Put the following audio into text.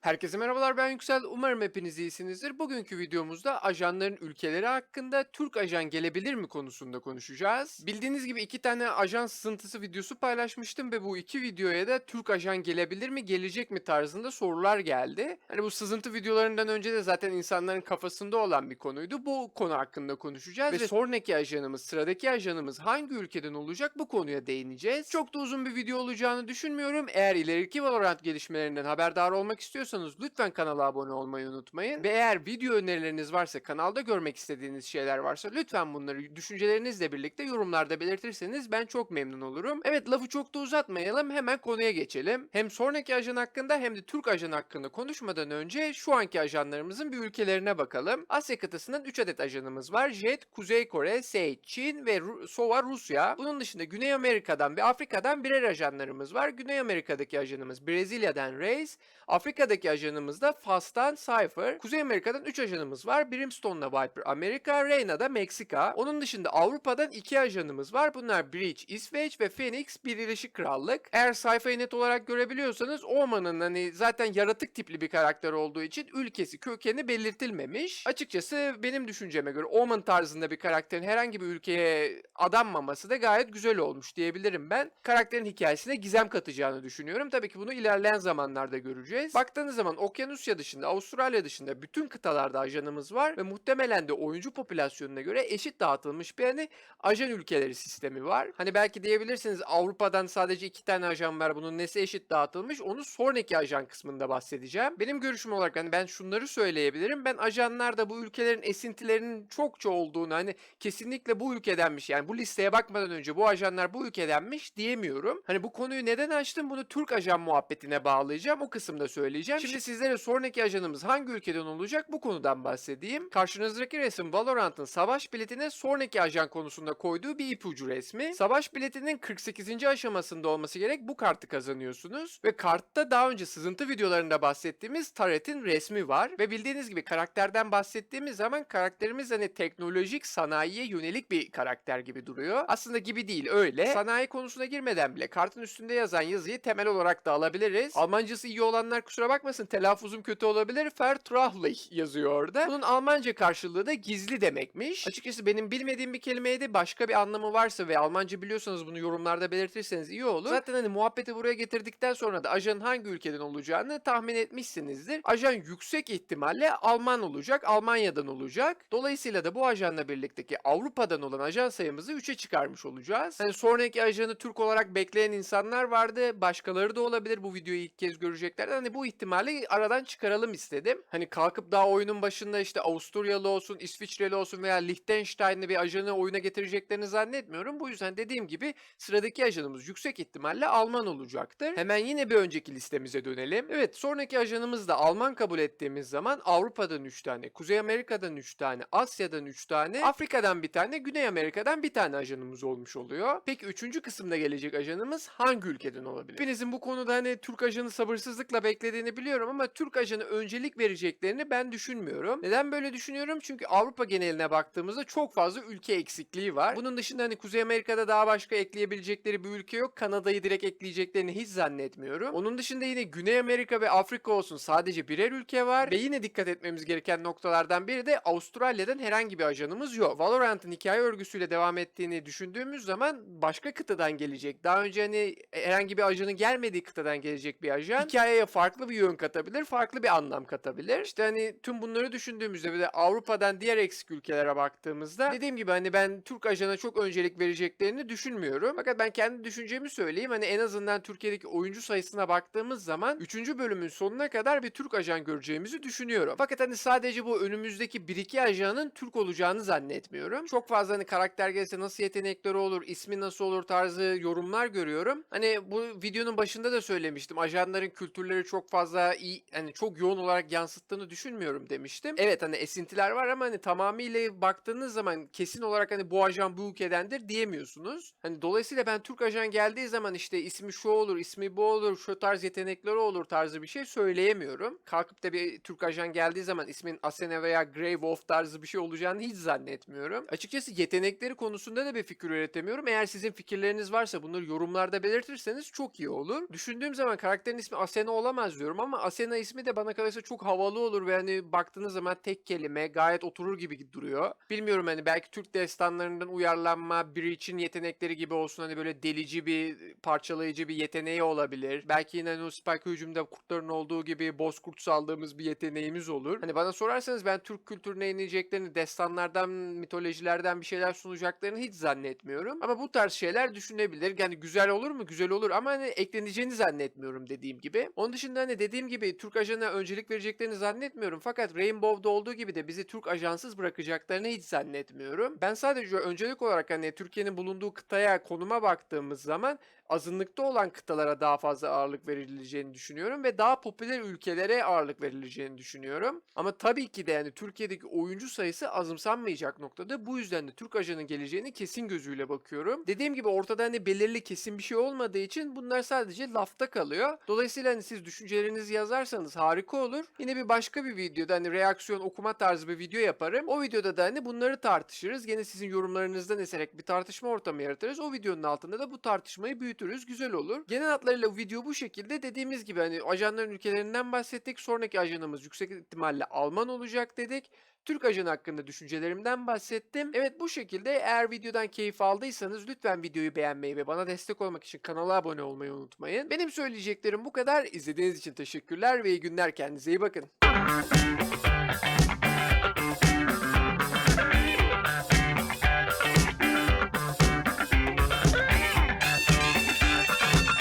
Herkese merhabalar ben Yüksel. Umarım hepiniz iyisinizdir. Bugünkü videomuzda ajanların ülkeleri hakkında Türk ajan gelebilir mi konusunda konuşacağız. Bildiğiniz gibi iki tane ajan sızıntısı videosu paylaşmıştım ve bu iki videoya da Türk ajan gelebilir mi gelecek mi tarzında sorular geldi. Hani bu sızıntı videolarından önce de zaten insanların kafasında olan bir konuydu. Bu konu hakkında konuşacağız ve, sonraki ajanımız, sıradaki ajanımız hangi ülkeden olacak bu konuya değineceğiz. Çok da uzun bir video olacağını düşünmüyorum. Eğer ileriki Valorant gelişmelerinden haberdar olmak istiyorsanız lütfen kanala abone olmayı unutmayın. Ve eğer video önerileriniz varsa, kanalda görmek istediğiniz şeyler varsa lütfen bunları düşüncelerinizle birlikte yorumlarda belirtirseniz ben çok memnun olurum. Evet lafı çok da uzatmayalım hemen konuya geçelim. Hem sonraki ajan hakkında hem de Türk ajan hakkında konuşmadan önce şu anki ajanlarımızın bir ülkelerine bakalım. Asya kıtasından 3 adet ajanımız var. Jet, Kuzey Kore, Sei, Çin ve Ru- Sova Rusya. Bunun dışında Güney Amerika'dan ve Afrika'dan birer ajanlarımız var. Güney Amerika'daki ajanımız Brezilya'dan Reis, Afrika'daki ajanımız da Fas'tan Cypher. Kuzey Amerika'dan 3 ajanımız var. Brimstone'la Viper Amerika, Reyna'da Meksika. Onun dışında Avrupa'dan 2 ajanımız var. Bunlar Breach İsveç ve Phoenix Birleşik Krallık. Eğer sayfayı net olarak görebiliyorsanız Oman'ın hani zaten yaratık tipli bir karakter olduğu için ülkesi kökeni belirtilmemiş. Açıkçası benim düşünceme göre Oman tarzında bir karakterin herhangi bir ülkeye adanmaması da gayet güzel olmuş diyebilirim ben. Karakterin hikayesine gizem katacağını düşünüyorum. Tabii ki bunu ilerleyen zamanlarda göreceğiz. Baktığınız zaman Okyanusya dışında, Avustralya dışında bütün kıtalarda ajanımız var ve muhtemelen de oyuncu popülasyonuna göre eşit dağıtılmış bir hani ajan ülkeleri sistemi var. Hani belki diyebilirsiniz Avrupa'dan sadece iki tane ajan var bunun nesi eşit dağıtılmış onu sonraki ajan kısmında bahsedeceğim. Benim görüşüm olarak hani ben şunları söyleyebilirim. Ben ajanlarda bu ülkelerin esintilerinin çokça olduğunu hani kesinlikle bu ülkedenmiş yani bu listeye bakmadan önce bu ajanlar bu ülkedenmiş diyemiyorum. Hani bu konuyu neden açtım bunu Türk ajan muhabbetine bağlayacağım o kısımda söyleyeceğim. Şimdi sizlere sonraki ajanımız hangi ülkeden olacak bu konudan bahsedeyim. Karşınızdaki resim Valorant'ın savaş biletine sonraki ajan konusunda koyduğu bir ipucu resmi. Savaş biletinin 48. aşamasında olması gerek bu kartı kazanıyorsunuz. Ve kartta daha önce sızıntı videolarında bahsettiğimiz Turret'in resmi var. Ve bildiğiniz gibi karakterden bahsettiğimiz zaman karakterimiz hani teknolojik sanayiye yönelik bir karakter gibi duruyor. Aslında gibi değil öyle. Sanayi konusuna girmeden bile kartın üstünde yazan yazıyı temel olarak da alabiliriz. Almancası iyi olanlar kusura bakmasın telaffuzum kötü olabilir. Vertraulich yazıyor orada. Bunun Almanca karşılığı da gizli demekmiş. Açıkçası benim bilmediğim bir kelimeydi. Başka bir anlamı varsa ve Almanca biliyorsanız bunu yorumlarda belirtirseniz iyi olur. Zaten hani muhabbeti buraya getirdikten sonra da ajanın hangi ülkeden olacağını tahmin etmişsinizdir. Ajan yüksek ihtimalle Alman olacak. Almanya'dan olacak. Dolayısıyla da bu ajanla birlikteki Avrupa'dan olan ajan sayımızı 3'e çıkarmış olacağız. Hani sonraki ajanı Türk olarak bekleyen insanlar vardı. Başkaları da olabilir. Bu videoyu ilk kez görecekler. Hani bu ihtimali aradan çıkaralım istedim. Hani kalkıp daha oyunun başında işte Avusturyalı olsun, İsviçreli olsun veya Liechtenstein'li bir ajanı oyuna getireceklerini zannetmiyorum. Bu yüzden dediğim gibi sıradaki ajanımız yüksek ihtimalle Alman olacaktır. Hemen yine bir önceki listemize dönelim. Evet sonraki ajanımız da Alman kabul ettiğimiz zaman Avrupa'dan 3 tane, Kuzey Amerika'dan 3 tane, Asya'dan 3 tane, Afrika'dan bir tane, Güney Amerika'dan bir tane ajanımız olmuş oluyor. Peki üçüncü kısımda gelecek ajanımız hangi ülkeden olabilir? Hepinizin bu konuda hani Türk ajanı sabırsızlıkla beklediğini biliyorum ama Türk ajanı öncelik vereceklerini ben düşünmüyorum. Neden böyle düşünüyorum? Çünkü Avrupa geneline baktığımızda çok fazla ülke eksikliği var. Bunun dışında hani Kuzey Amerika'da daha başka ekleyebilecekleri bir ülke yok. Kanada'yı direkt ekleyeceklerini hiç zannetmiyorum. Onun dışında yine Güney Amerika ve Afrika olsun sadece birer ülke var ve yine dikkat etmemiz gereken noktalardan biri de Avustralya'dan herhangi bir ajanımız yok. Valorant'ın hikaye örgüsüyle devam ettiğini düşündüğümüz zaman başka kıtadan gelecek. Daha önce hani herhangi bir ajanın gelmediği kıtadan gelecek bir ajan hikayeye farklı bir yön katabilir, farklı bir anlam katabilir. İşte hani tüm bunları düşündüğümüzde ve de Avrupa'dan diğer eksik ülkelere baktığımızda dediğim gibi hani ben Türk ajana çok öncelik vereceklerini düşünmüyorum. Fakat ben kendi düşüncemi söyleyeyim. Hani en azından Türkiye'deki oyuncu sayısına baktığımız zaman 3. bölümün sonuna kadar bir Türk ajan göreceğimizi düşünüyorum. Fakat hani sadece bu önümüzdeki 1-2 ajanın Türk olacağını zannetmiyorum. Çok fazla hani karakter gelse nasıl yetenekleri olur, ismi nasıl olur tarzı yorumlar görüyorum. Hani bu videonun başında da söylemiştim. Ajanların kültürleri çok fazla iyi, hani çok yoğun olarak yansıttığını düşünmüyorum demiştim. Evet hani esintiler var ama hani tamamıyla baktığınız zaman kesin olarak hani bu ajan bu ülkedendir diyemiyorsunuz. Hani dolayısıyla ben Türk ajan geldiği zaman işte ismi şu olur, ismi bu olur, şu tarz yetenekleri olur tarzı bir şey söyleyemiyorum. Kalkıp da bir Türk ajan geldiği zaman ismin Asena veya Grey Wolf tarzı bir şey olacağını hiç zannetmiyorum. Açıkçası yetenekleri konusunda da bir fikir üretemiyorum. Eğer sizin fikirleriniz varsa bunları yorumlarda belirtirseniz çok iyi olur. Düşündüğüm zaman karakterin ismi Asena olamaz diyorum ama ama Asena ismi de bana kalırsa çok havalı olur ve hani baktığınız zaman tek kelime gayet oturur gibi duruyor. Bilmiyorum hani belki Türk destanlarından uyarlanma, için yetenekleri gibi olsun hani böyle delici bir parçalayıcı bir yeteneği olabilir. Belki yine hani o Spike hücumda kurtların olduğu gibi bozkurt saldığımız bir yeteneğimiz olur. Hani bana sorarsanız ben Türk kültürüne ineceklerini, destanlardan, mitolojilerden bir şeyler sunacaklarını hiç zannetmiyorum. Ama bu tarz şeyler düşünebilir. Yani güzel olur mu? Güzel olur ama hani ekleneceğini zannetmiyorum dediğim gibi. Onun dışında hani dediğim gibi Türk ajanına öncelik vereceklerini zannetmiyorum. Fakat Rainbow'da olduğu gibi de bizi Türk ajansız bırakacaklarını hiç zannetmiyorum. Ben sadece öncelik olarak hani Türkiye'nin bulunduğu kıtaya, konuma baktığımız zaman azınlıkta olan kıtalara daha fazla ağırlık verileceğini düşünüyorum ve daha popüler ülkelere ağırlık verileceğini düşünüyorum. Ama tabii ki de yani Türkiye'deki oyuncu sayısı azımsanmayacak noktada. Bu yüzden de Türk ajanın geleceğini kesin gözüyle bakıyorum. Dediğim gibi ortada hani belirli kesin bir şey olmadığı için bunlar sadece lafta kalıyor. Dolayısıyla hani siz düşüncelerinizi yazarsanız harika olur. Yine bir başka bir videoda hani reaksiyon okuma tarzı bir video yaparım. O videoda da hani bunları tartışırız. Gene sizin yorumlarınızdan eserek bir tartışma ortamı yaratırız. O videonun altında da bu tartışmayı büyütürüz. Güzel olur. Genel hatlarıyla video bu şekilde. Dediğimiz gibi hani ajanların ülkelerinden bahsettik. Sonraki ajanımız yüksek ihtimalle Alman olacak dedik. Türk ajanı hakkında düşüncelerimden bahsettim. Evet bu şekilde eğer videodan keyif aldıysanız lütfen videoyu beğenmeyi ve bana destek olmak için kanala abone olmayı unutmayın. Benim söyleyeceklerim bu kadar. İzlediğiniz için teşekkürler ve iyi günler. Kendinize iyi bakın.